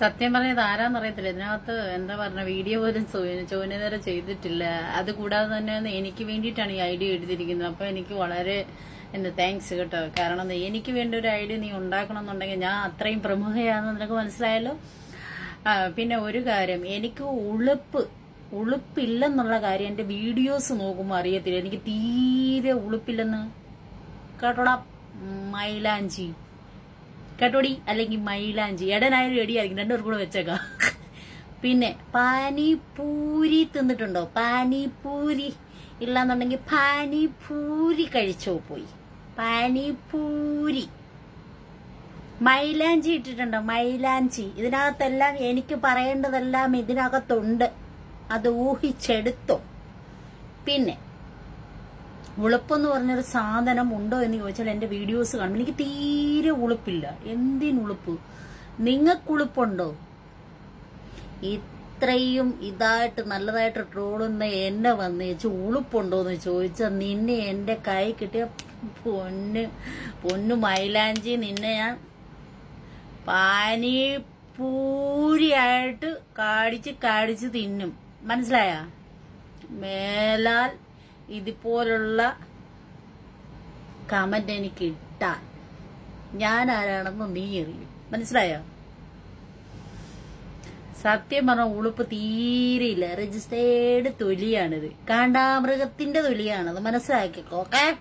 സത്യം പറഞ്ഞത് ആരാന്നറിയത്തില്ല ഇതിനകത്ത് എന്താ പറഞ്ഞ വീഡിയോ പോലും ചോന നേരം ചെയ്തിട്ടില്ല. അത് കൂടാതെ തന്നെ എനിക്ക് വേണ്ടിയിട്ടാണ് ഈ ഐഡിയ എഴുതിയിരിക്കുന്നത് അപ്പൊ എനിക്ക് വളരെ എന്താ താങ്ക്സ് കേട്ടോ. കാരണം എനിക്ക് വേണ്ടി ഒരു ഐഡിയ നീ ഉണ്ടാക്കണം എന്നുണ്ടെങ്കിൽ ഞാൻ അത്രയും പ്രമുഖയാണെന്ന് നിനക്ക് മനസ്സിലായല്ലോ? പിന്നെ ഒരു കാര്യം. എനിക്ക് ഉളുപ്പ് ഉളുപ്പില്ലെന്നുള്ള കാര്യം എന്റെ വീഡിയോസ് നോക്കുമ്പോൾ അറിയത്തില്ല. എനിക്ക് തീരെ ഉളുപ്പില്ലെന്ന് കേട്ടോടാ മൈലാഞ്ചി. കേട്ടോടി അല്ലെങ്കിൽ മൈലാഞ്ചി. എടനായാലും എടിയായിരിക്കും. രണ്ടുപേർക്കും കൂടെ വെച്ചേക്കാം. പിന്നെ പാനിപൂരി തിന്നിട്ടുണ്ടോ? പാനിപൂരി ഇല്ലാന്നുണ്ടെങ്കിൽ പാനിപൂരി കഴിച്ചോ പോയി. പാനിപൂരി. മൈലാഞ്ചി ഇട്ടിട്ടുണ്ടോ? മൈലാഞ്ചി. ഇതിനകത്തെല്ലാം എനിക്ക് പറയേണ്ടതെല്ലാം ഇതിനകത്തുണ്ട്. അത് ഊഹിച്ചെടുത്തോ. പിന്നെ ഉളുപ്പെന്ന് പറഞ്ഞൊരു സാധനം ഉണ്ടോ എന്ന് ചോദിച്ചാൽ എന്റെ വീഡിയോസ് കാണുമ്പോൾ എനിക്ക് തീരെ ഉളുപ്പില്ല. എന്തിനുളുപ്പ് നിങ്ങൾക്ക് ഉളുപ്പുണ്ടോ ഇത്രയും ഇതായിട്ട് നല്ലതായിട്ട് ട്രോളുന്ന എന്നെ വന്ന് ചോദിച്ചു ഉളുപ്പുണ്ടോ എന്ന് ചോദിച്ചാൽ നിന്നെ എന്റെ കൈ കിട്ടിയ പൊന്ന് പൊന്നു മൈലാഞ്ചി നിന്നെ ഞാൻ പാനിപൂരിയായിട്ട് കാടിച്ച് കാടിച്ച് തിന്നും. മനസ്സിലായ? മേലാൽ ഇതുപോലുള്ള കമന്റ് എനിക്ക് ഇട്ടാൽ ഞാൻ ആരാണെന്ന് നീ അറിയും. മനസ്സിലായോ? സത്യം പറഞ്ഞ ഉളുപ്പ് തീരെയില്ല രജിസ്റ്റേർഡ് തൊലിയാണിത്. കാണ്ടാമൃഗത്തിന്റെ തൊലിയാണത് മനസ്സിലാക്കിക്കോ ഓക്കെ